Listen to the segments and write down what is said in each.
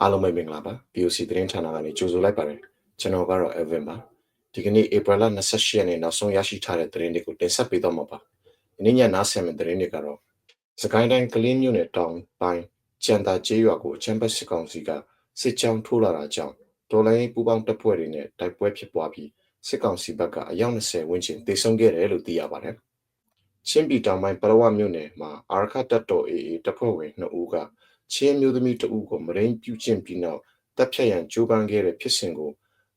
အားလုံးပဲမင်္ဂလာပါ BOC သတင်းဌာနကနေကြိုဆိုလိုက်ပါတယ်ကျွန်တော်ကတော့ Evan ပါဒီကနေ့ April 28ရက်နေ့နောက်ဆုံးရရှိထားတဲ့သတင်းတွေကိုတင်ဆက်ပေးတော့မှာပါဒီနေ့ညနားဆင်မယ့်သတင်းတွေကတော့စကိုင်းတိုင်းကလင်းမြို့နယ်တောင်ပိုင်းကျန်တာကျေးရွာကိုအချမ်းဘတ်စစ်ကောင်စီကစစ်ကြောင်းထိုးလာတာကြောင့်တော်လိုင်းပူပေါင်းတပ်ဖွဲ့တွေနဲ့တိုက်ပွဲဖြစ်ပွားပြီးစစ်ကောင်စီဘက်ကအယောက်20ဝန်းကျင်တေဆုံးခဲ့တယ်လို့သိရပါတယ် ချင်းပြည်တောင်ပိုင်းပရဝမြို့နယ်မှာအာရခတပ်တော် AA တပ်ဖွဲ့ဝင်2ဦးကချင်းမျိုးသမီးတဦးကိုမရင်းပြုကျင့်ပြီးနောက်တပ်ဖြတ်ရန်ကြိုးပမ်းခဲ့တဲ့ဖြစ်စဉ်ကို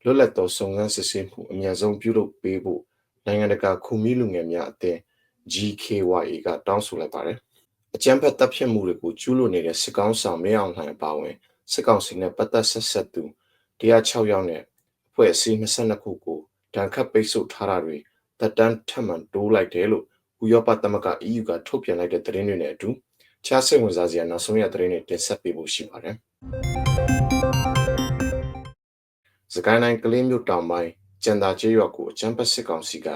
လွတ်လပ်သောစုံစမ်းစစ်ဆေးမှုအများဆုံးပြုလုပ်ပေးဖို့နိုင်ငံတကာခုမီလူငယ်များအသင်း GKYA ကတောင်းဆိုလိုက်ပါတယ်။အကြမ်းဖက်တပ်ဖြတ်မှုတွေကိုကျူးလွန်နေတဲ့စစ်ကောင်ဆောင်မင်းအောင်လှိုင်အပါအဝင်စစ်ကောင်စီနဲ့ပတ်သက်ဆက်ဆက်သူ106ယောက်နဲ့အဖွဲ့အစည်း22ခုကိုတန်ခတ်ပိတ်ဆို့ထားတာတွေတပ်တန်းထပ်မံတိုးလိုက်တယ်လို့ ဥရောပသမဂ္ဂ EU ကထုတ်ပြန်လိုက်တဲ့သတင်းတွေနဲ့အတူခြားစိတ်ဝင်စားစရာနောက်ဆုံးရသတင်းတွေတင်ဆက်ပေးဖို့ရှိပါတယ်။စကိုင်းတိုင်းကလေးမြို့တောင်ပိုင်းကျန်တာကျေးရွာကိုအချမ်းပတ်စစ်ကောင်စီက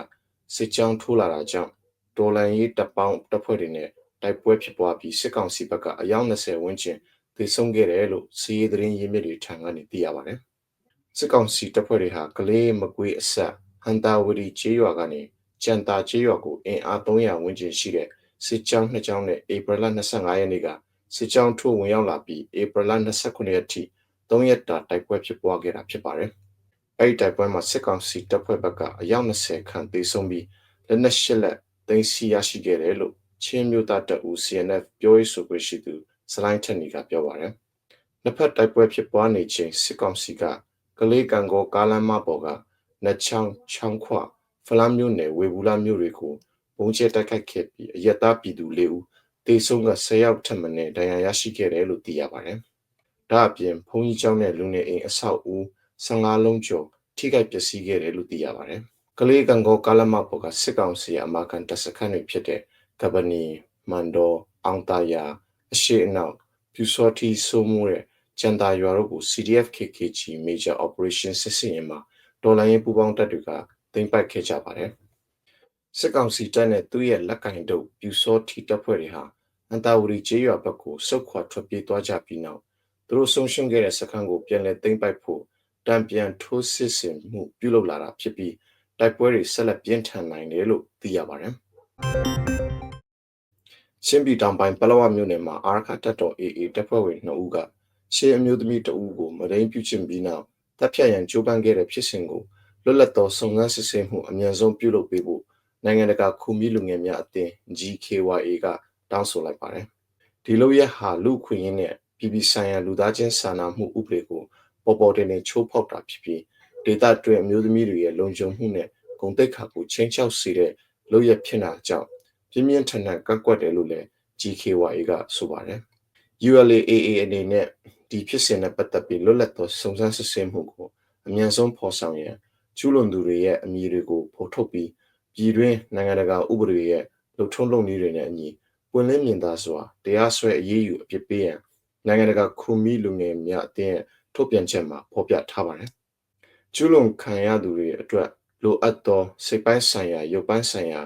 စစ်ကြောင်းထိုးလာတာကြောင့်ဒေါ်လန်ရေးတပ်ပေါင်းတပ်ဖွဲ့တွေနဲ့တိုက်ပွဲဖြစ်ပွားပြီးစစ်ကောင်စီဘက်ကအယောက်20ဝန်းကျင်သေဆုံးခဲ့တယ်လို့စီးရီးသတင်းရင်းမြစ်တွေထံကနေသိရပါတယ်။စစ်ကောင်စီတပ်ဖွဲ့တွေဟာကလေးမကွေးအဆက်ဟန်တာဝတီကျေးရွာကနေ ကျန်တာကျေးရွာကိုအင်အား300ဝန်းကျင်ရှိတဲ့စစ်ကြောင်းနှစ်ကြောင်းနဲ့ဧပြီလ25ရက်နေ့ကစစ်ကြောင်းထိုးဝင်ရောက်လာပြီးဧပြီလ29ရက်ထိ3ရက်တာတိုက်ပွဲဖြစ်ပွားခဲ့တာဖြစ်ပါတယ်။အဲဒီတိုက်ပွဲမှာစစ်ကောင်စီတပ်ဖွဲ့ဘက်ကအယောက်20ခန့်သေဆုံးပြီးလက်နက်ရှစ်လက်သိမ်းဆီးရရှိခဲ့တယ်လို့ချင်းမျိုးသားတပ်ဦး CNF ပြောရေးဆိုခွင့်ရှိသူစလိုင်းထက်နီကပြောပါတယ်။နှစ်ဖက်တိုက်ပွဲဖြစ်ပွားနေချိန်စစ်ကောင်စီကကလေးကံကောကားလမ်းမပေါ်ကနချောင်းချောင်းခွ ဖလားမြို့နယ်ဝေဘူးလာမြို့တွေကိုဘုံကျဲတိုက်ခိုက်ခဲ့ပြီးအရက်သားပြည်သူ၄ဦးတေဆုံးက10ယောက်ထပ်မံနဲ့ဒဏ်ရာရရှိခဲ့တယ်လို့သိရပါတယ်။ဒါအပြင်ဘုံကြီးကျောင်းနဲ့လူနေအိမ်အဆောက်အဦ15လုံးကျော်ထိခိုက်ပျက်စီးခဲ့တယ်လို့သိရပါတယ်။ကလေးကံကောကာလမပေါ်ကစစ်ကောင်စီအမာခံတပ်စခန်းတွေဖြစ်တဲ့ကပနီမန်ဒေါ်အောင်တာယာအရှိအနောက်ပြူစောတီဆိုးမှုတဲ့ကျန်တာရွာတို့ကို CDF KKG Major Operation စစ်စင်ရင်မှာဒေါ်လာရင်းပူပေါင်းတပ်တွေက သိမ်းပိုက်ခဲ့ကြပါတယ်။စစ်ကောင်စီတပ်နဲ့သူ့ရဲ့လက်ကင်တို့ပြူစောထီတပ်ဖွဲ့တွေဟာအန်တာဝရီကျေးရွာဘက်ကိုစုတ်ခွာထွက်ပြေးသွားကြပြီးနောက်သူတို့ဆုံးရှုံးခဲ့တဲ့စခန်းကိုပြန်လည်သိမ်းပိုက်ဖို့တံပြန်ထိုးစစ်ဆင်မှုပြုလုပ်လာတာဖြစ်ပြီးတိုက်ပွဲတွေဆက်လက်ပြင်းထန်နိုင်တယ်လို့သိရပါတယ်။ချင်းပြည်တောင်ပိုင်းပလောဝမြို့နယ်မှာအာရခတပ်တော် AA တပ်ဖွဲ့ဝင်2ဦးကရှေးအမျိုးသမီး2ဦးကိုမရင်းပြုချင်ပြီးနောက်တပ်ဖြတ်ရန်ကြိုးပမ်းခဲ့တဲ့ဖြစ်စဉ်ကို လွတ်လပ်သောစုံစမ်းစစ်ဆေးမှုအမြန်ဆုံးပြုလုပ်ပေးဖို့နိုင်ငံတကာခုမီလူငယ်များအသင်း GKYA ကတောင်းဆိုလိုက်ပါတယ်။ဒီလိုရဟာလူခွင့်ရင်းနဲ့ပြည်ပဆိုင်ရာလူသားချင်းစာနာမှုဥပဒေကိုပေါ်ပေါ်တင်တင်ချိုးဖောက်တာဖြစ်ပြီးဒေသတွင်းအမျိုးသမီးတွေရဲ့လုံခြုံမှုနဲ့ဂုဏ်သိက္ခာကိုချင်းချောက်စေတဲ့လုပ်ရဖြစ်တာကြောင့်ပြင်းပြင်းထန်ထန်ကန့်ကွက်တယ်လို့လည်း GKYA ကဆိုပါတယ်။ ULAAA အနေနဲ့ဒီဖြစ်စဉ်နဲ့ပတ်သက်ပြီးလွတ်လပ်သောစုံစမ်းစစ်ဆေးမှုကိုအမြန်ဆုံးဖော်ဆောင်ရန် ကျူးလွန်သူတွေရဲ့အမည်တွေကိုဖော်ထုတ်ပြီးပြည်တွင်းနိုင်ငံတကာဥပဒေရဲ့လှုပ်ထုံးလုပ်နည်းတွေနဲ့အညီပွင့်လင်းမြင်သာစွာတရားစွဲအရေးယူအပြစ်ပေးရန်နိုင်ငံတကာခုမီလူငယ်များအသင်းထုတ်ပြန်ချက်မှာဖော်ပြထားပါတယ်။ကျူးလွန်ခံရသူတွေအတွက်လိုအပ်သောစိတ်ပိုင်းဆိုင်ရာရုပ်ပိုင်းဆိုင်ရာ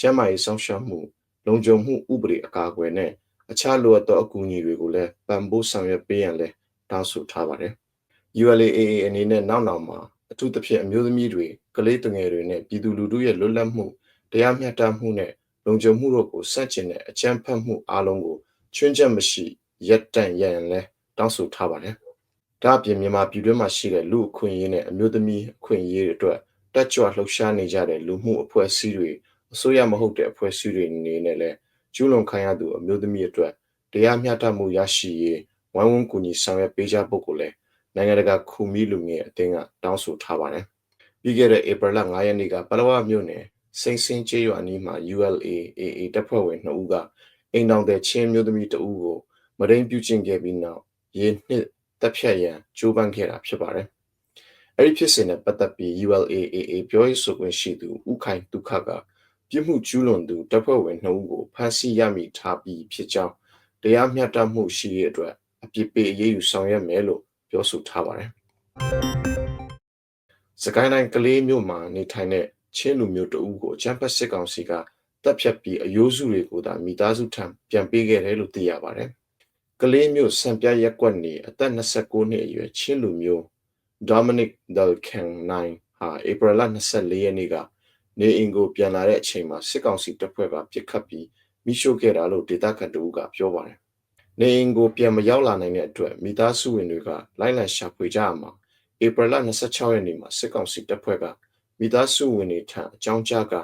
ကျန်းမာရေးဆောင်ရှောက်မှုလုံခြုံမှုဥပဒေအကာအကွယ်နဲ့အခြားလိုအပ်သောအကူအညီတွေကိုလည်းပံ့ပိုးဆောင်ရွက်ပေးရန်လည်းတောင်းဆိုထားပါတယ်။ ULAA အနေနဲ့နောက်နောက်မှာ အထူးသဖြင့်အမျိုးသမီးတွေကလေးငယ်တွေနဲ့ပြည်သူလူထုရဲ့လွတ်လပ်မှုတရားမျှတမှုနဲ့လုံခြုံမှုတို့ကိုစန့်ကျင်တဲ့အကြမ်းဖက်မှုအလုံးကိုချွင်းချက်မရှိရပ်တန့်ရန်လဲတောင်းဆိုထားပါတယ်။ဒါအပြင်မြန်မာပြည်တွင်းမှာရှိတဲ့လူအခွင့်အရေးနဲ့အမျိုးသမီးအခွင့်အရေးတွေအတွက်တက်ကြွလှုပ်ရှားနေကြတဲ့လူမှုအဖွဲ့အစည်းတွေအစိုးရမဟုတ်တဲ့အဖွဲ့အစည်းတွေအနေနဲ့လည်းကျူးလွန်ခံရသူအမျိုးသမီးအတွက်တရားမျှတမှုရရှိရေးဝိုင်းဝန်းကူညီဆောင်ရွက်ပေးကြဖို့ကိုလည်း နိုင်ငံတကာခုမီလူငယ်အသင်းကတောင်းဆိုထားပါတယ်။ပြီးခဲ့တဲ့ဧပြီလ9ရက်နေ့ကပလောဝမြို့နယ်စိန်စင်းကျေးရွာနီးမှာ ULAAA တပ်ဖွဲ့ဝင်2ဦးကအိမ်တော်တဲ့ချင်းမျိုးသမီး2ဦးကိုမရင်းပြုကျင့်ခဲ့ပြီးနောက်ရေနှစ်တပ်ဖြတ်ရန်ကြိုးပမ်းခဲ့တာဖြစ်ပါတယ်။အဲဒီဖြစ်စဉ်နဲ့ပတ်သက်ပြီး ULAAA ပြောရေးဆိုခွင့်ရှိသူဥခိုင်ဒုက္ခကပြစ်မှုကျူးလွန်သူတပ်ဖွဲ့ဝင်2ဦးကိုဖမ်းဆီးရမိထားပြီးဖြစ်ကြောင်းတရားမျှတမှုရှိရေးအတွက်အပြစ်ပေးအရေးယူဆောင်ရွက်မယ်လို့ ပြောဆိုထားပါတယ်။စကိုင်းတိုင်းကလေးမြို့မှာနေထိုင်တဲ့ချင်းလူမျိုးတအုပ်ကိုချမ်းဖတ်စစ်ကောင်စီကတပ်ဖြတ်ပြီးအယိုးစုတွေကိုသာမိသားစုထံပြန်ပေးခဲ့တယ်လို့သိရပါတယ်။ကလေးမျိုးစံပြရက်ကွက်နေအသက်29နှစ်အရွယ်ချင်းလူမျိုး Dominic Dalcan 9ဟာဧပြီလ24ရက်နေ့ကနေအင်ကိုပြန်လာတဲ့အချိန်မှာစစ်ကောင်စီတပ်ဖွဲ့ကပစ်ခတ်ပြီးမိရှို့ခဲ့တာလို့ဒေသခံတို့ကပြောပါတယ်။ နေအင်ကိုပြန်မရောက်လာနိုင်တဲ့အတွက်မိသားစုဝင်တွေကလိုက်လံရှာဖွေကြရမှာဧပြီလ26ရက်နေ့မှာစစ်ကောင်စီတပ်ဖွဲ့ကမိသားစုဝင်တွေထံအကြောင်းကြားက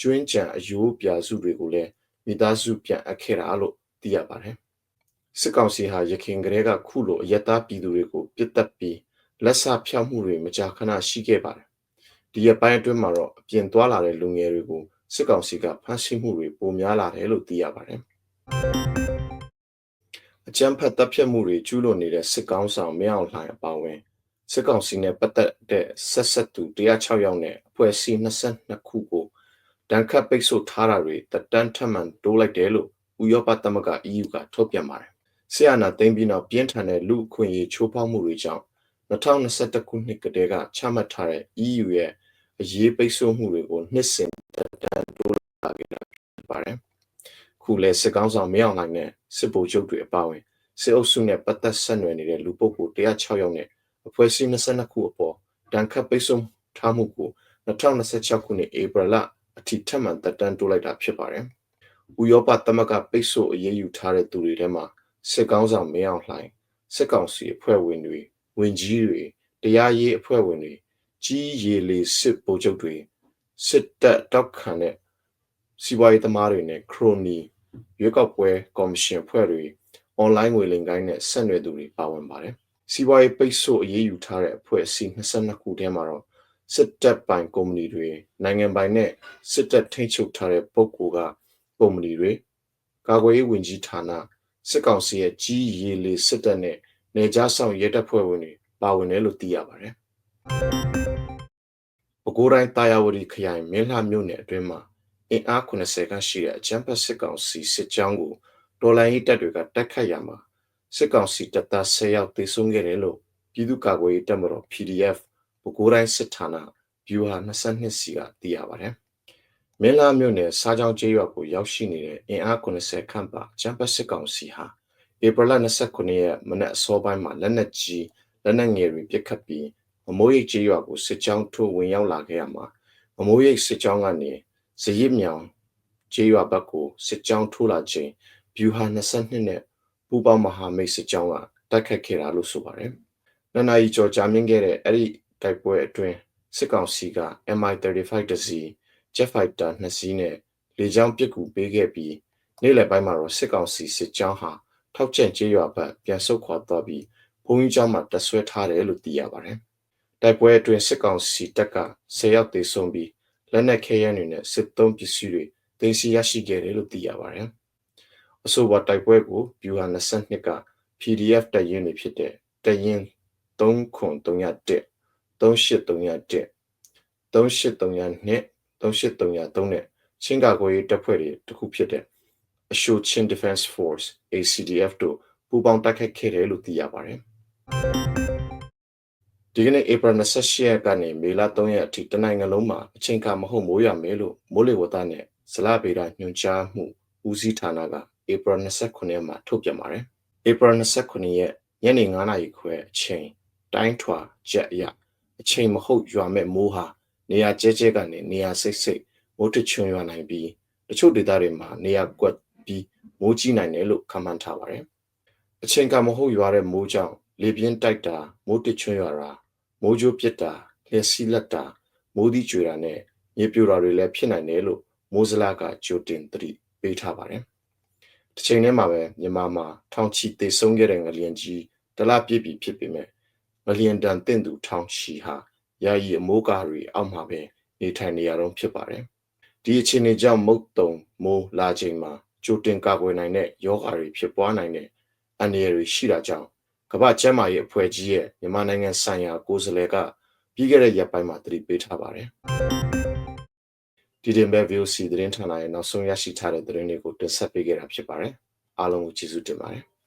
ကျွင်းကြံအယိုးပြာစုတွေကိုလည်းမိသားစုပြန်အပ်ခဲ့တာလို့သိရပါတယ်။စစ်ကောင်စီဟာရခိုင်ကလေးကခုလိုအယက်သားပြည်သူတွေကိုပြစ်တက်ပြီးလက်ဆဖြောက်မှုတွေမကြာခဏရှိခဲ့ပါတယ်။ဒီရပိုင်းအတွင်းမှာတော့အပြင်သွားလာတဲ့လူငယ်တွေကိုစစ်ကောင်စီကဖမ်းဆီးမှုတွေပိုများလာတယ်လို့သိရပါတယ်။ အကြမ်းဖက်တပ်ဖြတ်မှုတွေကျူးလွန်နေတဲ့စစ်ကောင်ဆောင်မင်းအောင်လှိုင်အပါအဝင်စစ်ကောင်စီနဲ့ပတ်သက်တဲ့ဆက်ဆက်သူ106ယောက်နဲ့အဖွဲ့အစည်း22ခုကိုတန်ခတ်ပိတ်ဆို့ထားတာတွေတက်တန်းထပ်မံတိုးလိုက်တယ်လို့ဥရောပသမဂ္ဂ EU ကထုတ်ပြန်ပါတယ်။ဆီယနာသိမ်းပြီးနောက်ပြင်းထန်တဲ့လူအခွင့်အရေးချိုးဖောက်မှုတွေကြောင့်2021ခုနှစ်ကတည်းကချမှတ်ထားတဲ့ EU ရဲ့အရေးပိတ်ဆို့မှုတွေကိုနှစ်စဉ်တက်တန်းတိုးလာခဲ့တာဖြစ်ပါတယ်။ ခုလဲစစ်ကောင်းဆောင်မရောက်နိုင်တဲ့စစ်ဗိုလ်ချုပ်တွေအပါအဝင်စစ်အုပ်စုနဲ့ပတ်သက်ဆက်နွယ်နေတဲ့လူပုဂ္ဂိုလ်106ယောက်နဲ့အဖွဲ့အစည်း22ခုအပေါ်တန်ခတ်ပိတ်ဆို့ထားမှုကို2026ခုနှစ်ဧပြီလအထိထပ်မံတက်တန်းတိုးလိုက်တာဖြစ်ပါတယ်။ဥရောပသမဂ္ဂပိတ်ဆို့အရေးယူထားတဲ့သူတွေထဲမှာစစ်ကောင်းဆောင်မင်းအောင်လှိုင်စစ်ကောင်စီအဖွဲ့ဝင်တွေဝင်ကြီးတွေတရားရေးအဖွဲ့ဝင်တွေကြီးရေလေစစ်ဗိုလ်ချုပ်တွေစစ်တပ်တောက်ခံတဲ့ စီးပွားရေးသမားတွေနဲ့ခရိုနီရွေးကောက်ပွဲကော်မရှင်ဖွဲ့တွေအွန်လိုင်းငွေလိမ်ကိုင်းနဲ့ဆက်နွယ်သူတွေပါဝင်ပါတယ်။စီးပွားရေးပိတ်ဆို့အရေးယူထားတဲ့အဖွဲ့အစည်း22ခုထဲမှာတော့စစ်တပ်ပိုင်ကုမ္ပဏီတွေနိုင်ငံပိုင်နဲ့စစ်တပ်ထိန်းချုပ်ထားတဲ့ပုဂ္ဂိုလ်ကကုမ္ပဏီတွေကာကွယ်ရေးဝန်ကြီးဌာနစစ်ကောင်စီရဲ့ကြီးရေလေစစ်တပ်နဲ့နေကြားဆောင်ရဲတပ်ဖွဲ့ဝင်တွေပါဝင်တယ်လို့သိရပါတယ်။ပဲခူးတိုင်းတာယာဝတီခရိုင်မင်းလှမြို့နယ်အတွင်းမှာ အင်အား80ခန့်ရှိတဲ့အကြမ်းဖက်စစ်ကောင်စီစစ်ကြောင်းကိုဒေါ်လာရေးတပ်တွေကတိုက်ခတ်ရမှာစစ်ကောင်စီတပ်သား10ယောက်သေဆုံးခဲ့တယ်လို့ပြည်သူ့ကာကွယ်ရေးတပ်မတော် PDF ပဲခူးတိုင်းစစ်ဌာနဗျူဟာ22စီကသိရပါတယ်။မင်းလာမြို့နယ်စားကြောင်းကျေးရွာကိုရောက်ရှိနေတဲ့အင်အား80ခန့်ပါကျမ်းပတ်စစ်ကောင်စီဟာဧပြီလ29ရက်မနက်အစောပိုင်းမှာလက်နက်ကြီးလက်နက်ငယ်တွေပစ်ခတ်ပြီးမမိုးရိပ်ကျေးရွာကိုစစ်ကြောင်းထိုးဝင်ရောက်လာခဲ့ရမှာမမိုးရိပ်စစ်ကြောင်းကနေ ဇရစ်မြောင်ကျေးရွာဘက်ကိုစစ်ကြောင်းထိုးလာချိန်ဗျူဟာ22နဲ့ပူပေါင်းမဟာမိတ်စစ်ကြောင်းကတိုက်ခတ်ခဲ့တာလို့ဆိုပါတယ်။နန္နာရီကျော်ကြာမြင့်ခဲ့တဲ့အဲ့ဒီတိုက်ပွဲအတွင်းစစ်ကောင်စီက MI35 တစီ Jet Fighter 2စီးနဲ့လေကြောင်းပစ်ကူပေးခဲ့ပြီးနေ့လယ်ပိုင်းမှာတော့စစ်ကောင်စီစစ်ကြောင်းဟာထောက်ကျန်ကျေးရွာဘက်ပြန်ဆုတ်ခွာသွားပြီးဘုံကြီးကျောင်းမှာတဆွဲထားတယ်လို့သိရပါတယ်။တိုက်ပွဲအတွင်းစစ်ကောင်စီတပ်က10ယောက်သေဆုံးပြီး လက်နက်ခဲယမ်းတွေနဲ့စစ်သုံးပစ္စည်းတွေတင်စီရရှိခဲ့တယ်လို့သိရပါတယ်။အဆိုပါတိုက်ပွဲကိုဗျူဟာ22က PDF တပ်ရင်းတွေဖြစ်တဲ့တပ်ရင်း3301 3831 3832 3833နဲ့ချင်းကာကွယ်ရေးတပ်ဖွဲ့တွေတခုဖြစ်တဲ့အရှိုချင်း Defense Force ACDF တို့ပူးပေါင်းတိုက်ခိုက်ခဲ့တယ်လို့သိရပါတယ်။ ဒီကနေ့ April 28ရက်ကနေမေလ3ရက်အထိတနိုင်ငံလုံးမှာအချိန်ကမဟုတ်မိုးရမယ်လို့မိုးလေဝသနဲ့ဇလဗေဒညွှန်ကြားမှုဦးစီးဌာနက April 29ရက်မှာထုတ်ပြန်ပါတယ်။ April 29ရက်ညနေ9:00နာရီခွဲအချိန်တိုင်းထွာချက်အရအချိန်မဟုတ်ရွာမဲ့မိုးဟာနေရာကျဲကျဲကနေနေရာစိတ်စိတ်မိုးတချွန်ရွာနိုင်ပြီးတချို့ဒေသတွေမှာနေရာကွက်ပြီးမိုးကြီးနိုင်တယ်လို့ခန့်မှန်းထားပါတယ်။အချိန်ကမဟုတ်ရွာတဲ့မိုးကြောင့်လေပြင်းတိုက်တာမိုးတချွန်ရွာတာ မိုးကြိုးပစ်တာလျှက်စီးလက်တာမိုးသီးကြွေတာနဲ့မြေပြိုတာတွေလည်းဖြစ်နိုင်တယ်လို့မိုးစလာကကြိုတင်သတိပေးထားပါတယ်။တစ်ချိန်တည်းမှာပဲမြန်မာမှာထောင်ချီသေဆုံးခဲ့တဲ့ငလျင်ကြီးတလားပြည့်ပြီဖြစ်ပေမဲ့ငလျင်တန်တင့်သူထောင်ချီဟာယာယီအမိုးကားတွေအောက်မှာပဲနေထိုင်နေရတော့ဖြစ်ပါတယ်။ဒီအခြေအနေကြောင့်မုတ်တုံမိုးလာချိန်မှာကြိုတင်ကာကွယ်နိုင်တဲ့ယောဂါတွေဖြစ်ပွားနိုင်တဲ့အန္တရာယ်တွေရှိတာကြောင့် ကမ္ဘာ့ကျန်းမာရေးအဖွဲ့ကြီးရဲ့မြန်မာနိုင်ငံဆိုင်ရာကိုယ်စားလှယ်ကပြီးခဲ့တဲ့ရက်ပိုင်းမှာတတိပေးထားပါတယ်။ဒီတင်ပဲ VOC သတင်းဌာနရဲ့နောက်ဆုံးရရှိထားတဲ့သတင်းတွေကိုတင်ဆက်ပေးခဲ့တာဖြစ်ပါတယ်။အားလုံးကိုကျေးဇူးတင်ပါတယ်။